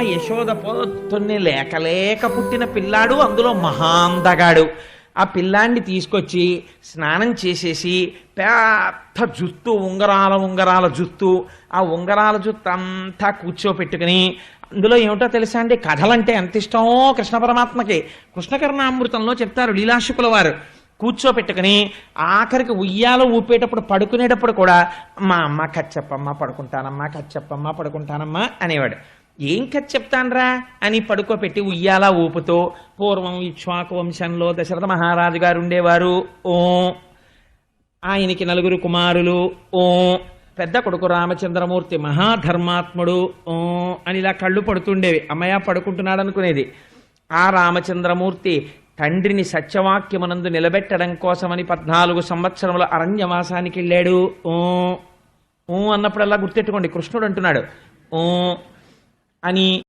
యశోద పొద్దున్నే లేక లేక పుట్టిన పిల్లాడు అందులో మహాందగాడు ఆ పిల్లాన్ని తీసుకొచ్చి స్నానం చేసేసి పెద్ద జుత్తు ఉంగరాల ఉంగరాల జుత్తు ఆ ఉంగరాల జుత్తు అంతా కూర్చోపెట్టుకుని అందులో ఏమిటో తెలుసా అండి? కథలంటే ఎంత ఇష్టమో కృష్ణ పరమాత్మకి. కృష్ణకర్ణామృతంలో చెప్తారు లీలాశుకుల వారు కూర్చోపెట్టుకుని ఆఖరికి ఉయ్యాలో ఊపేటప్పుడు పడుకునేటప్పుడు కూడా మా అమ్మ కచ్చప్పమ్మ పడుకుంటానమ్మా కచ్చప్పమ్మ పడుకుంటానమ్మా అనేవాడు. ఏం కథ చెప్తాన్రా అని పడుకోపెట్టి ఉయ్యాల ఊపుతో పూర్వం ఇక్ష్వాకు వంశంలో దశరథ మహారాజు గారు ఉండేవారు. ఓ. ఆయనకి నలుగురు కుమారులు. ఓ. పెద్ద కొడుకు రామచంద్రమూర్తి మహాధర్మాత్ముడు. ఓ. అని ఇలా కళ్ళు పడుతుండేవి. అమ్మయ్య పడుకుంటున్నాడు అనుకునేది ఆ రామచంద్రమూర్తి తండ్రిని సత్యవాక్యమునందు నిలబెట్టడం కోసమని పద్నాలుగు సంవత్సరముల అరణ్యవాసానికి వెళ్ళాడు ఓ. ఓ అన్నప్పుడల్లా గుర్తెట్టుకోండి. కృష్ణుడు అంటున్నాడు ఓ. అని